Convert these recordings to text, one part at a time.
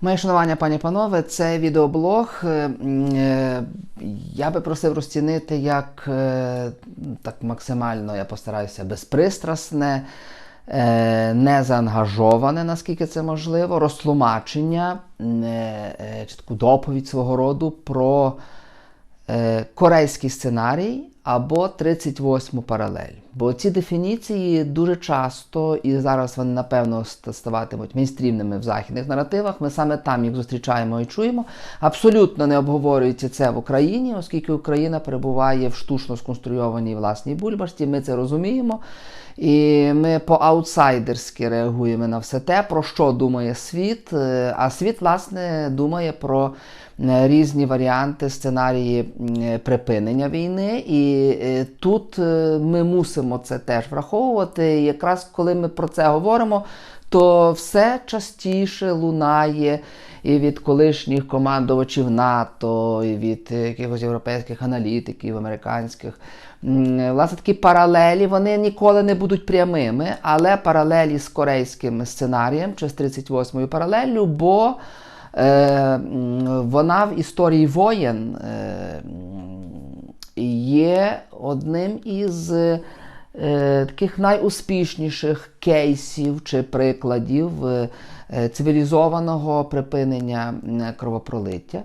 Моє шанування, пані панове, це відеоблог. е, е, Я би просив розцінити як е, так максимально, я постараюся безпристрасне, не заангажоване, наскільки це можливо, розтлумачення чи доповідь свого роду про корейський сценарій або 38 паралель. Бо ці дефініції дуже часто, і зараз вони, напевно, ставатимуть мейнстрімними в західних наративах. Ми саме там їх зустрічаємо і чуємо. Абсолютно не обговорюється це в Україні, оскільки Україна перебуває в штучно сконструйованій власній бульбашці. Ми це розуміємо. І ми по-аутсайдерськи реагуємо на все те, про що думає світ. Е, А світ, власне, думає про різні варіанти, сценарії припинення війни. І е, тут е, ми мусимо це теж враховувати. І якраз коли ми про це говоримо, то все частіше лунає і від колишніх командувачів НАТО, і від е, якихось європейських аналітиків, американських. Власне, такі паралелі вони ніколи не будуть прямими, але паралелі з корейським сценарієм чи з 38-ю паралеллю, бо е, вона в історії воєн е, є одним із е, таких найуспішніших кейсів чи прикладів е, е, цивілізованого припинення кровопролиття.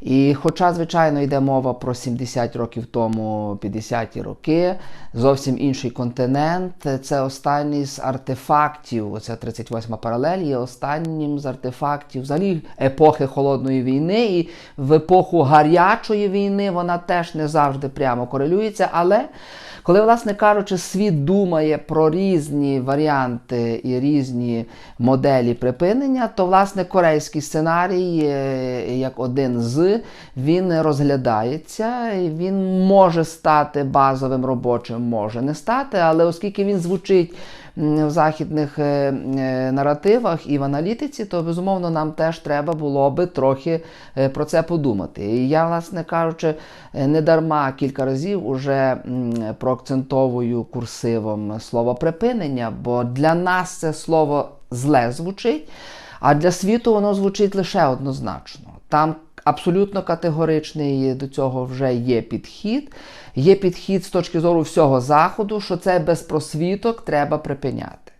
І хоча, звичайно, йде мова про 70 років тому, 50-ті роки, зовсім інший континент, це останній з артефактів, оця 38 паралель, є останнім з артефактів взагалі епохи холодної війни. І в епоху гарячої війни вона теж не завжди прямо корелюється. Але коли, власне кажучи, світ думає про різні варіанти і різні моделі припинення, то власне корейський сценарій, е, як один з, він розглядається, він може стати базовим робочим, може не стати, але оскільки він звучить в західних е, е, наративах і в аналітиці, то безумовно нам теж треба було би трохи е, про це подумати. І я, власне кажучи, не дарма кілька разів уже проакцентовую курсивом слово припинення, бо для нас це слово зле звучить, а для світу воно звучить лише однозначно. Там абсолютно категоричний до цього вже є підхід. Є підхід з точки зору всього заходу, що це без просвіток треба припиняти.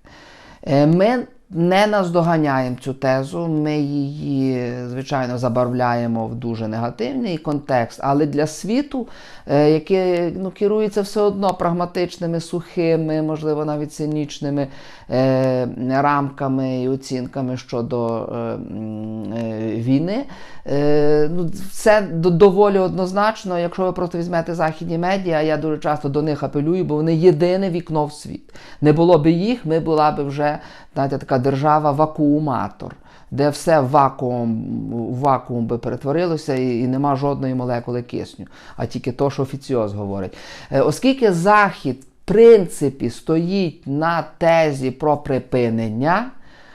Е, Ми не наздоганяємо цю тезу, ми її, звичайно, забарвляємо в дуже негативний контекст, але для світу, е, який ну, керується все одно прагматичними, сухими, можливо, навіть цинічними е, рамками і оцінками щодо е, е, війни, е, ну, це доволі однозначно, якщо ви просто візьмете західні медіа, я дуже часто до них апелюю, бо вони єдине вікно в світ. Не було б їх, ми була б вже знаєте, така держава-вакууматор, де все в вакуум, в вакуум би перетворилося і, і нема жодної молекули кисню, а тільки то, що офіціоз говорить. Е, Оскільки Захід, в принципі, стоїть на тезі про припинення.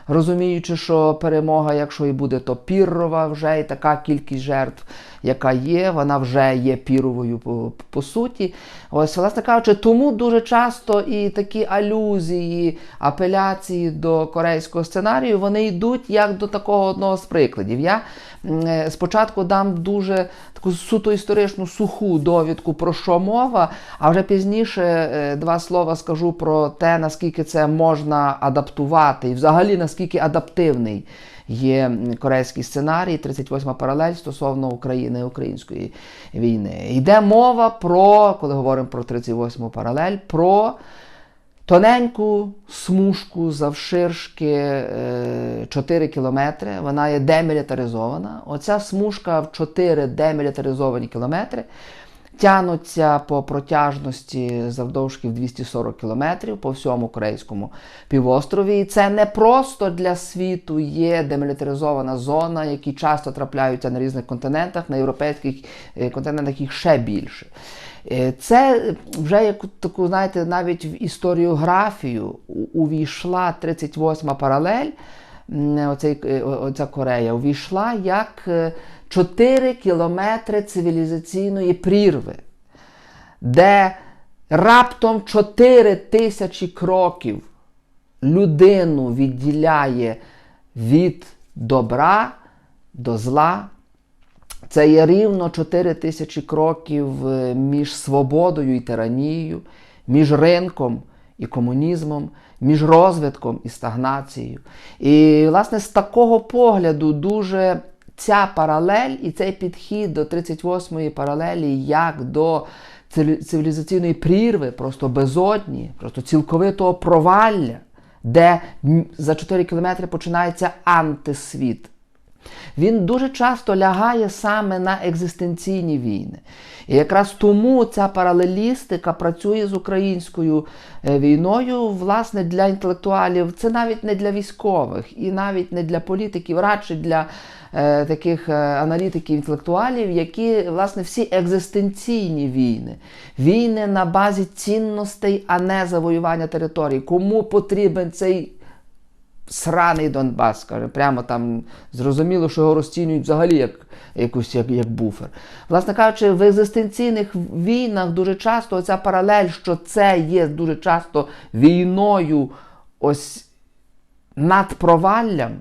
Розуміючи, що перемога, якщо і буде, то піррова вже і така кількість жертв, яка є, вона вже є піровою по, по суті. Ось, власне кажучи, тому дуже часто і такі алюзії, апеляції до корейського сценарію, вони йдуть як до такого одного з прикладів. Я е, спочатку дам дуже таку суто історичну суху довідку про що мова, а вже пізніше е, два слова скажу про те, наскільки це можна адаптувати, і взагалі наскільки адаптивний є корейський сценарій, 38 паралель стосовно України і української війни. Йде мова про, коли говоримо про 38 паралель, про тоненьку смужку завширшки е, 4 кілометри. Вона є демілітаризована. Оця смужка в 4 демілітаризовані кілометри тянуться по протяжності завдовжки в 240 кілометрів по всьому корейському півострові. І це не просто для світу є демілітаризована зона, які часто трапляються на різних континентах, на європейських е, континентах їх ще більше. Е, Це вже як таку, знаєте, навіть в історіографію увійшла 38 паралель. Оцей, е, оця Корея увійшла як е, 4 кілометри цивілізаційної прірви, де раптом 4 тисячі кроків людину відділяє від добра, до зла. Це є рівно 4 тисячі кроків е, між свободою і тиранією, між ринком і комунізмом, між розвитком і стагнацією. І, власне, з такого погляду дуже ця паралель і цей підхід до 38-ї паралелі як до цивілізаційної прірви, просто безодні, просто цілковитого провалля, де за 4 кілометри починається антисвіт. Він дуже часто лягає саме на екзистенційні війни. І якраз тому ця паралелістика працює з українською е, війною, власне, для інтелектуалів. Це навіть не для військових і навіть не для політиків, радше для е, таких е, аналітиків, інтелектуалів, які, власне, всі екзистенційні війни, війни на базі цінностей, а не завоювання територій. Кому потрібен цей сраний Донбас, каже, прямо там зрозуміло, що його розцінюють взагалі як якусь як, як буфер. Власне кажучи, в екзистенційних війнах дуже часто ця паралель, що це є дуже часто війною ось над проваллям,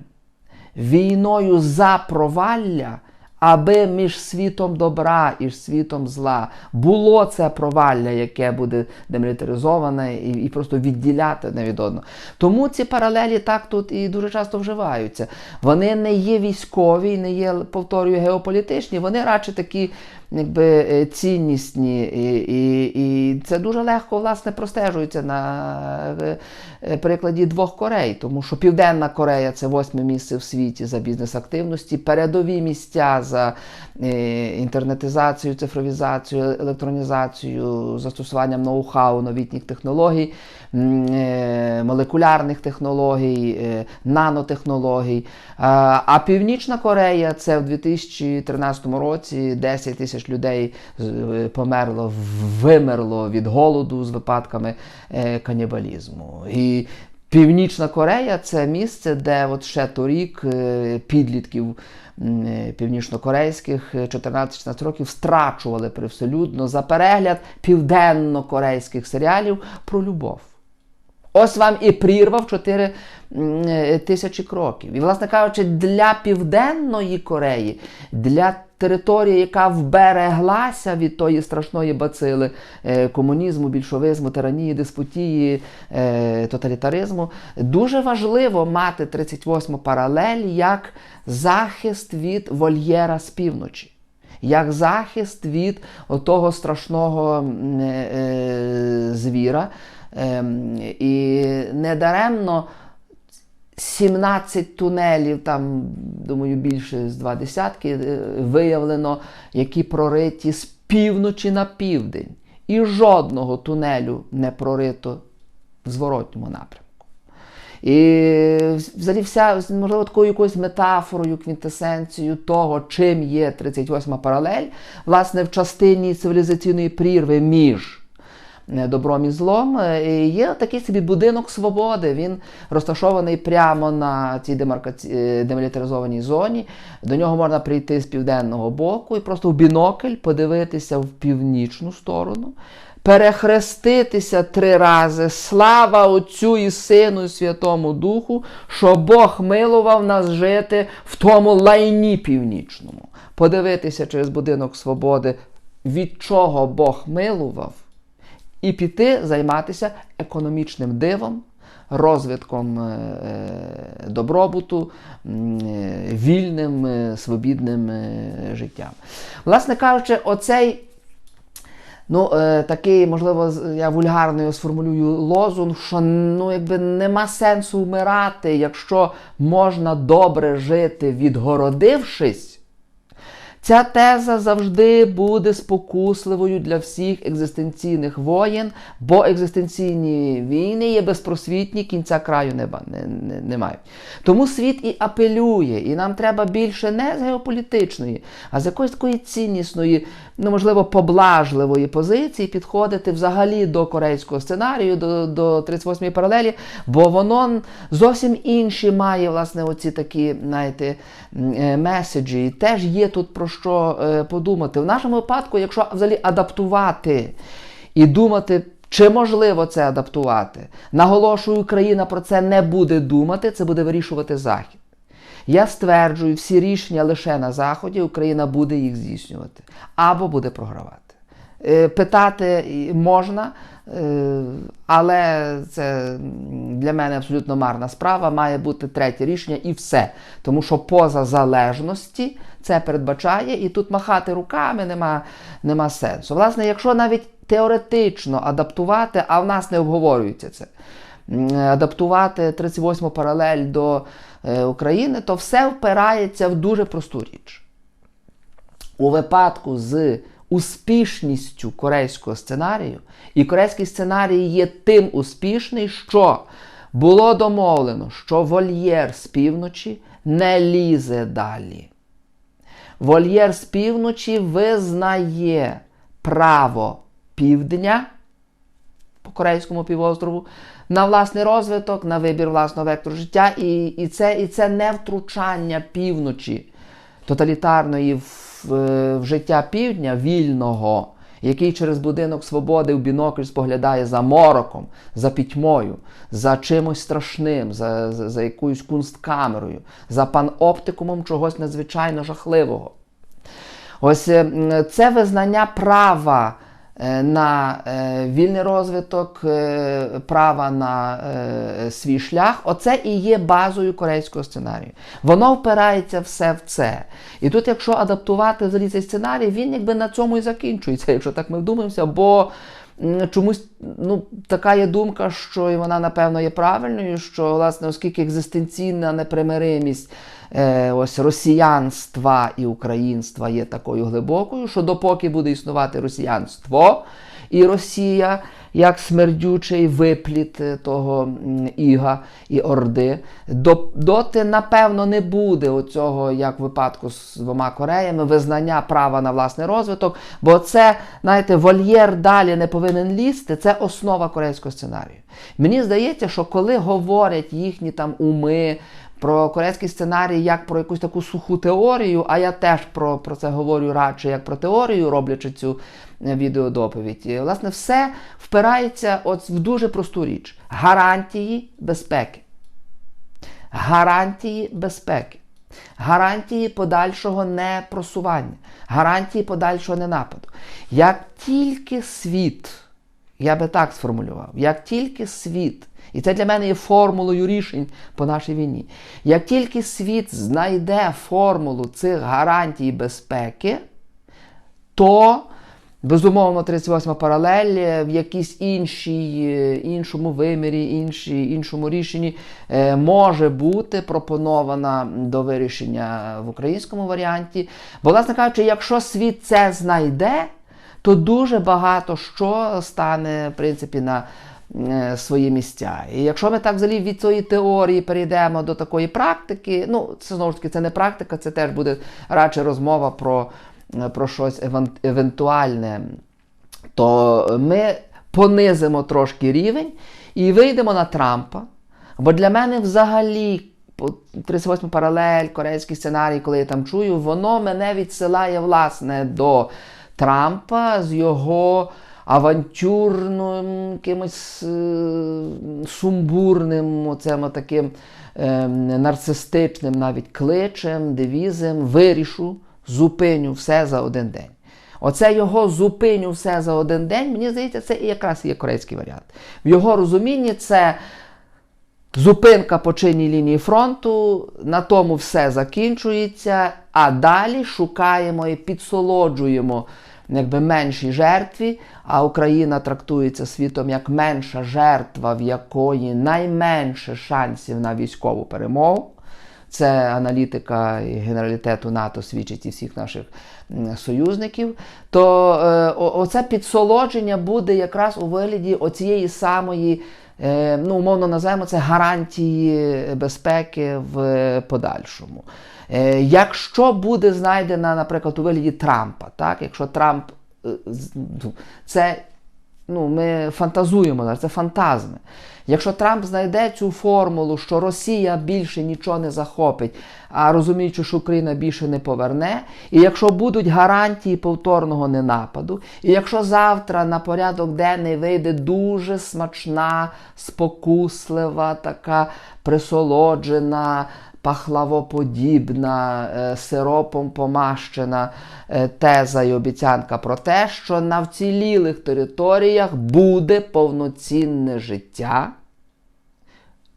війною за провалля, аби між світом добра і світом зла було це провалля, яке буде демілітаризоване і, і просто відділяти невідомо. Тому ці паралелі так тут і дуже часто вживаються. Вони не є військові, не є, повторюю, геополітичні, вони радше такі якби, е, ціннісні. І, і, і це дуже легко власне простежується на е, прикладі двох Корей, тому що Південна Корея це восьме місце в світі за бізнес-активності, передові місця за е, інтернетизацію, цифровізацію, електронізацію, застосуванням ноу-хау, новітніх технологій, молекулярних технологій, нанотехнологій. А Північна Корея це в 2013 році 10 тисяч людей е, померло, вимерло від голоду з випадками е, канібалізму. І Північна Корея це місце, де от ще торік е, підлітків північнокорейських е, 14-16 років страчували привселюдно за перегляд південно-корейських серіалів про любов. Ось вам і прірва в 4 е, тисячі кроків. І, власне кажучи, для Південної Кореї, для території, яка вбереглася від тої страшної бацили е, комунізму, більшовизму, тиранії, диспутії, е, тоталітаризму, дуже важливо мати 38 паралель як захист від вольєра з півночі. Як захист від того страшного е, е, звіра. Ем, і недаремно 17 тунелів, там, думаю, більше з два десятки е, виявлено, які прориті з півночі на південь. І жодного тунелю не прорито в зворотньому напрямку. І взагалі вся, можливо, такою якоюсь метафорою, квінтесенцією того, чим є 38 паралель, власне, в частині цивілізаційної прірви між добром і злом, е, є такий собі будинок свободи. Він розташований прямо на цій демаркаці... е, демілітаризованій зоні. До нього можна прийти з південного боку і просто в бінокль подивитися в північну сторону. Перехреститися три рази. Слава Отцю і Сину і Святому Духу, що Бог милував нас жити в тому лайні північному. Подивитися через будинок свободи, від чого Бог милував, і піти займатися економічним дивом, розвитком е, е, добробуту, е, вільним, свобідним життям. Власне кажучи, оцей Ну, такий, можливо, я вульгарно сформулюю лозунг, що ну, якби нема сенсу вмирати, якщо можна добре жити, відгородившись. Ця теза завжди буде спокусливою для всіх екзистенційних воєн, бо екзистенційні війни є безпросвітні, кінця краю неба не, не, не мають. Тому світ і апелює, і нам треба більше не з геополітичної, а з якоїсь такої ціннісної, ну можливо, поблажливої позиції підходити взагалі до корейського сценарію, до, до 38-ї паралелі, бо воно зовсім інші має власне оці такі, знаєте, е, меседжі. І теж є тут про що е, подумати. В нашому випадку, якщо взагалі адаптувати і думати. Чи можливо це адаптувати? Наголошую, Україна про це не буде думати, це буде вирішувати Захід. Я стверджую, всі рішення лише на Заході, Україна буде їх здійснювати або буде програвати. Е, Питати можна, е, але це для мене абсолютно марна справа. Має бути третє рішення і все. Тому що поза залежності це передбачає, і тут махати руками нема, нема сенсу. Власне, якщо навіть теоретично адаптувати, а в нас не обговорюється це. Адаптувати 38 паралель до України, то все впирається в дуже просту річ у випадку з успішністю корейського сценарію, і корейський сценарій є тим успішний, що було домовлено, що вольєр з півночі не лізе далі. Вольєр з півночі визнає право півдня по Корейському півострову на власний розвиток, на вибір власного вектору життя, і, і, це, і це не втручання півночі тоталітарної в, е, в життя півдня вільного, який через будинок свободи в бінокль споглядає за мороком, за пітьмою, за чимось страшним, за, за, за якоюсь кунсткамерою, за паноптикумом чогось надзвичайно жахливого. Ось це визнання права на е, вільний розвиток, е, права на е, свій шлях. Оце і є базою корейського сценарію. Воно впирається все в це. І тут, якщо адаптувати взагалі цей сценарій, він якби на цьому і закінчується, якщо так ми вдумаємося, бо чомусь ну, така є думка, що і вона, напевно, є правильною, що, власне, оскільки екзистенційна непримиримість е, ось росіянства і українства є такою глибокою, що допоки буде існувати росіянство і Росія як смердючий випліт е, того Іга і Орди, доти, напевно, не буде оцього, як в випадку з двома Кореями, визнання права на власний розвиток, бо це, знаєте, вольєр далі не повинен лізти, це основа корейського сценарію. Мені здається, що коли говорять їхні там уми, про корейський сценарій як про якусь таку суху теорію, а я теж про, про це говорю радше як про теорію, роблячи цю е, відеодоповідь. Власне, все впирається от в дуже просту річ: гарантії безпеки. Гарантії безпеки. Гарантії подальшого непросування, гарантії подальшого ненападу. Як тільки світ, я би так сформулював, як тільки світ, і це для мене є формулою рішень по нашій війні, як тільки світ знайде формулу цих гарантій безпеки, то безумовно 38 паралель в якійсь іншій, е, іншому вимірі, іншій, іншому рішенні е, може бути пропонована до вирішення в українському варіанті. Бо, власне кажучи, якщо світ це знайде, то дуже багато що стане, в принципі, на е, свої місця. І якщо ми так взагалі від цієї теорії перейдемо до такої практики, ну це знову ж таки це не практика, це теж буде радше розмова про, е, про щось евентуальне, то ми понизимо трошки рівень і вийдемо на Трампа. Бо для мене взагалі по 38 паралель, корейський сценарій, коли я там чую, воно мене відсилає власне до Трампа з його авантюрним, якимось е, сумбурним, оцим таким е, нарцистичним навіть кличем, девізом, вирішу, зупиню все за один день. Оце його зупиню все за один день, мені здається, це і якраз є корейський варіант. В його розумінні це зупинка по чинній лінії фронту, на тому все закінчується, а далі шукаємо і підсолоджуємо якби меншій жертві, а Україна трактується світом як менша жертва, в якої найменше шансів на військову перемогу. Це аналітика і генералітету НАТО свідчить і всіх наших союзників. То е, оце підсолодження буде якраз у вигляді оцієї самої, е, ну, умовно називаємо це гарантії безпеки в подальшому. Е, якщо буде знайдена, наприклад, у вигляді Трампа, так, якщо Трамп е, ну, це ну, ми фантазуємо, це фантазми. Якщо Трамп знайде цю формулу, що Росія більше нічого не захопить, а розуміючи, що Україна більше не поверне, і якщо будуть гарантії повторного ненападу, і якщо завтра на порядок денний вийде дуже смачна, спокуслива, така присолоджена, пахлавоподібна, е, сиропом помащена е, теза і обіцянка про те, що на вцілілих територіях буде повноцінне життя,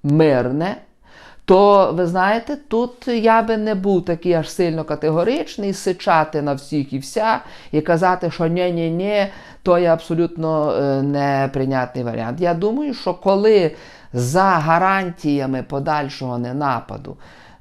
мирне. То ви знаєте, тут я би не був такий аж сильно категоричний, сичати на всіх і вся і казати, що ні ні ні то є абсолютно е, неприйнятний варіант. Я думаю, що коли за гарантіями подальшого ненападу,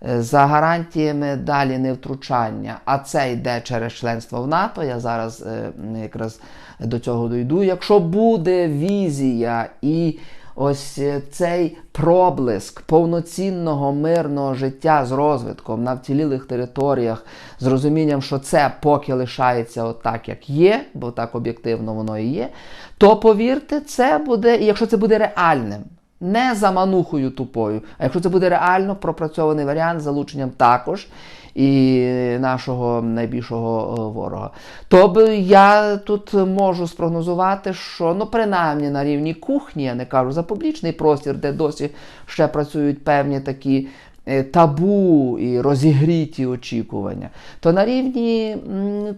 е, за гарантіями далі невтручання, а це йде через членство в НАТО, я зараз е, якраз до цього дойду. Якщо буде візія і ось е, цей проблиск повноцінного мирного життя з розвитком на вцілілих територіях, з розумінням, що це поки лишається от як є, бо так об'єктивно воно і є, то повірте, це буде, і якщо це буде реальним. Не заманухою тупою, а якщо це буде реально пропрацьований варіант з залученням також і нашого найбільшого е, ворога. То б я тут можу спрогнозувати, що ну принаймні на рівні кухні, я не кажу за публічний простір, де досі ще працюють певні такі. Е, Табу і розігріті очікування, то на рівні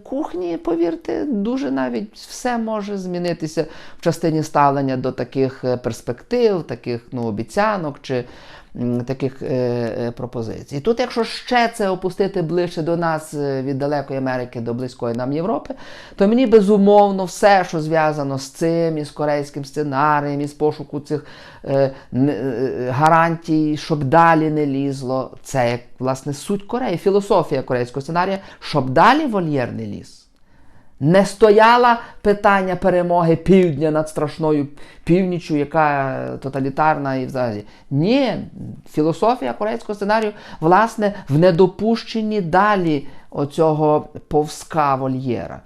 кухні, повірте, дуже навіть все може змінитися в частині ставлення до таких е, перспектив, таких ну, обіцянок чи таких е, е, пропозицій. Тут, якщо ще це опустити ближче до нас е, від далекої Америки до близької нам Європи, то мені безумовно все, що зв'язано з цим, і з корейським сценарієм, і з пошуку цих гарантій, щоб далі не лізло, це як власне суть Кореї, філософія корейського сценарія, щоб далі вольєр не ліз. Не стояло питання перемоги півдня над страшною північю, яка тоталітарна і взагалі. Ні, філософія корейського сценарію, власне, в недопущенні далі оцього повска вольєра.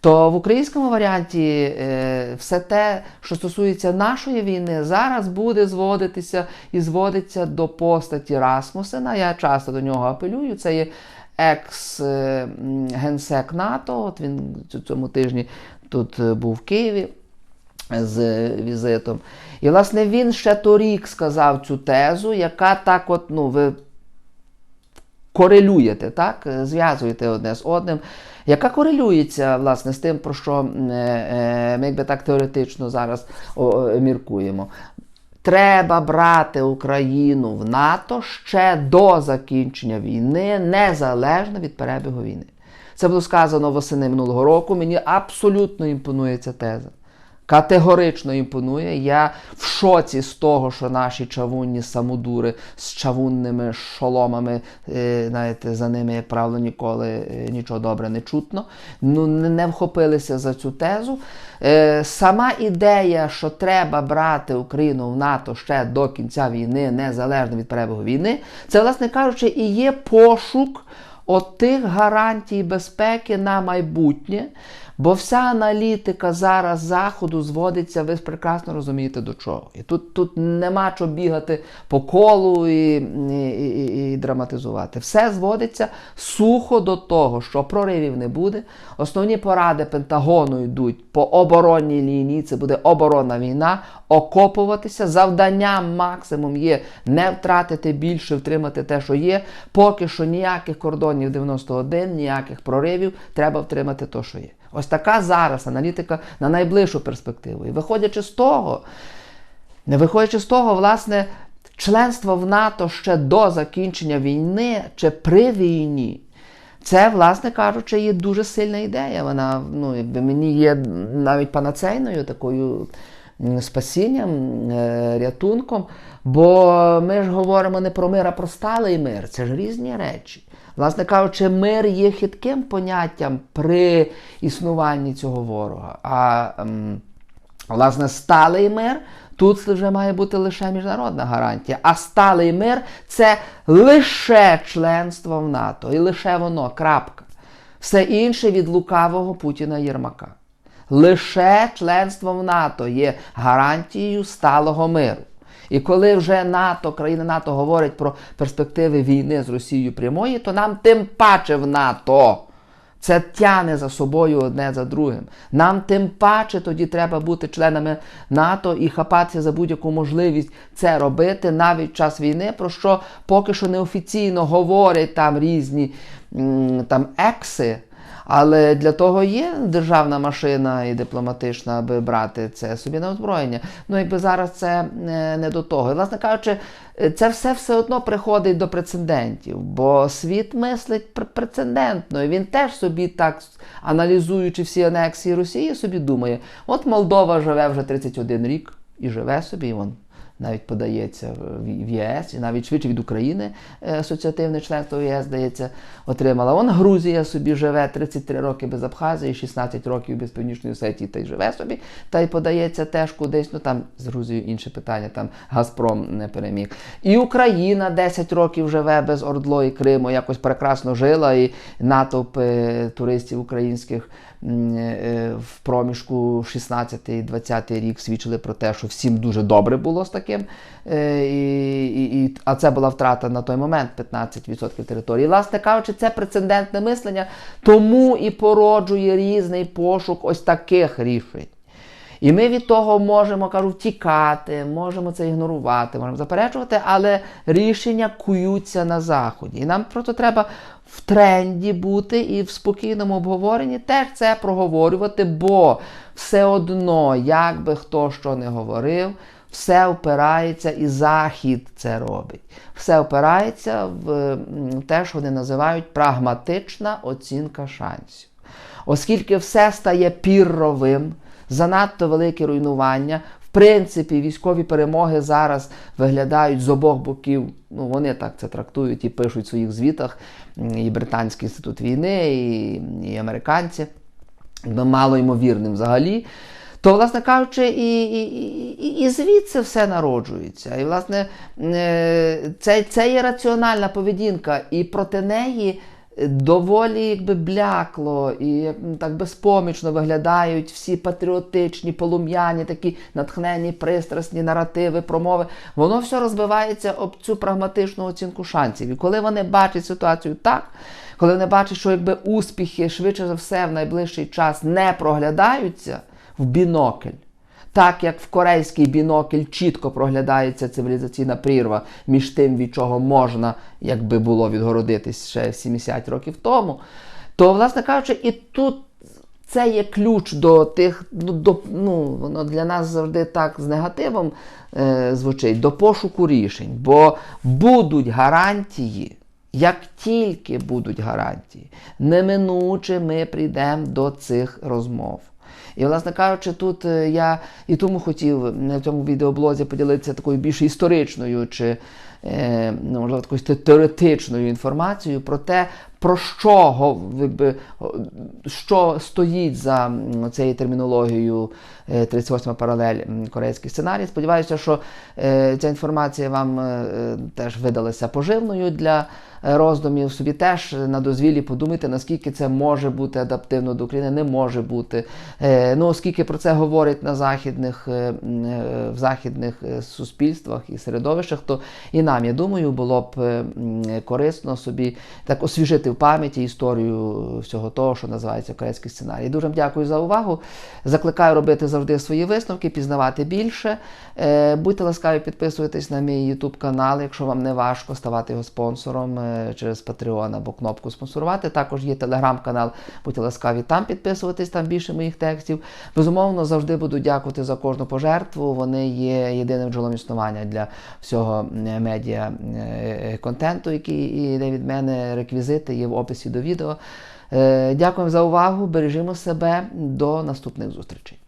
То в українському варіанті е, все те, що стосується нашої війни, зараз буде зводитися і зводиться до постаті Расмусена. Я часто до нього апелюю. Це є екс-генсек НАТО. От він цьому тижні тут е, був в Києві з візитом. І, власне, він ще торік сказав цю тезу, яка так, от, ну, ви корелюєте, так? е, зв'язуєте одне з одним, яка корелюється власне з тим, про що е, е, ми якби так теоретично зараз міркуємо. Треба брати Україну в НАТО ще до закінчення війни, незалежно від перебігу війни. Це було сказано восени минулого року. Мені абсолютно імпонує ця теза. Категорично імпонує. Я в шоці з того, що наші чавунні самодури з чавунними шоломами, е, знаєте, за ними, як правило, ніколи е, нічого добре не чутно. Ну, не, вхопилися за цю тезу. Е, сама ідея, що треба брати Україну в НАТО ще до кінця війни, незалежно від перебігу війни, це, власне кажучи, і є пошук тих гарантій безпеки на майбутнє. Бо вся аналітика зараз заходу зводиться, ви прекрасно розумієте до чого. І тут, тут нема чого бігати по колу і, і, і, і драматизувати. Все зводиться сухо до того, що проривів не буде. Основні поради Пентагону йдуть по оборонній лінії. Це буде оборонна війна, окопуватися. Завдання максимум є не втратити більше, втримати те, що є. Поки що ніяких кордонів 91, ніяких проривів, треба втримати те, що є. Ось така зараз аналітика на найближчу перспективу. І виходячи з того, не виходячи з того, власне, членство в НАТО ще до закінчення війни чи при війні. Це, власне кажучи, є дуже сильна ідея. Вона ну, якби мені є навіть панацейною такою спасінням, е, рятунком. Бо ми ж говоримо не про мир, а про сталий мир. Це ж різні речі. Власне кажучи, мир є хитким поняттям при існуванні цього ворога. А ем, власне сталий мир тут вже має бути лише міжнародна гарантія. А сталий мир це лише членство в НАТО. І лише воно. крапка. Все інше від лукавого Путіна Єрмака. Лише членство в НАТО є гарантією сталого миру. І коли вже НАТО, країни НАТО говорять про перспективи війни з Росією прямої, то нам тим паче в НАТО Це тяне за собою одне за другим. Нам тим паче тоді треба бути членами НАТО і хапатися за будь-яку можливість це робити навіть в час війни, про що поки що неофіційно говорять там різні там екси. Але для того є державна машина і дипломатична, аби брати це собі на озброєння. Ну якби зараз це е, не до того. І, власне кажучи, е, це все все одно приходить до прецедентів, бо світ мислить пр- прецедентно. І він теж собі так, аналізуючи всі анексії Росії, собі думає: от Молдова живе вже 31 рік і живе собі, вон навіть подається в ЄС, і навіть швидше від України е, асоціативне членство ЄС, здається, отримала. Вон Грузія собі живе 33 роки без Абхазії, 16 років без Північної Осетії, та й живе собі, та й подається теж кудись. Ну там з Грузією інше питання, там Газпром не переміг. І Україна 10 років живе без Ордло і Криму, якось прекрасно жила, і натовп туристів українських в проміжку 16-20 рік свідчили про те, що всім дуже добре було з таким. Е, а це була втрата на той момент 15% території. Власне кажучи, це прецедентне мислення, тому і породжує різний пошук ось таких рішень. І ми від того можемо, кажу, втікати, можемо це ігнорувати, можемо заперечувати, але рішення куються на заході. І нам просто треба в тренді бути і в спокійному обговоренні теж це проговорювати, бо все одно, як би хто що не говорив, все опирається і Захід це робить. Все опирається в те, що вони називають прагматична оцінка шансів. Оскільки все стає пірровим, занадто велике руйнування. В принципі, військові перемоги зараз виглядають з обох боків. Ну, вони так це трактують і пишуть в своїх звітах. І Британський інститут війни, і, і американці. Мало ймовірним взагалі. То, власне кажучи, і, і, і, і звідси все народжується. І, власне, е, це, це є раціональна поведінка, і проти неї доволі якби блякло і так безпомічно виглядають всі патріотичні, полум'яні, такі натхнені, пристрасні наративи, промови. Воно все розбивається об цю прагматичну оцінку шансів. І коли вони бачать ситуацію так, коли вони бачать, що якби успіхи швидше за все в найближчий час не проглядаються в бінокль. Так як в корейський бінокль чітко проглядається цивілізаційна прірва між тим, від чого можна, якби було відгородитись ще 70 років тому, то, власне кажучи, і тут це є ключ до тих, ну, до, ну воно для нас завжди так з негативом е, звучить, до пошуку рішень. Бо будуть гарантії, як тільки будуть гарантії, неминуче ми прийдемо до цих розмов. І, власне кажучи, тут е, я і тому хотів на цьому відеоблозі поділитися такою більш історичною чи е, ну, можливо, такою теоретичною інформацією про те, про що, що стоїть за цією термінологією е, 38 паралель корейський сценарій. Сподіваюся, що е, ця інформація вам е, е, теж видалася поживною для е, роздумів. Собі теж на дозвіллі подумайте, наскільки це може бути адаптивно до України, не може бути. Е, Ну, оскільки про це говорять на західних, е, е, в західних суспільствах і середовищах, то і нам, я думаю, було б корисно собі так освіжити в пам'яті історію всього того, що називається корейський сценарій. Дуже вам дякую за увагу. Закликаю робити завжди свої висновки, пізнавати більше. Будьте ласкаві, підписуйтесь на мій YouTube канал, якщо вам не важко ставати його спонсором через Patreon або кнопку спонсорувати. Також є телеграм-канал, будьте ласкаві там підписуватись, там більше моїх текстів. Безумовно, завжди буду дякувати за кожну пожертву. Вони є єдиним джерелом існування для всього медіа е, контенту, який йде від мене. Реквізити є в описі до відео. Е, Дякуємо за увагу. Бережімо себе. До наступних зустрічей.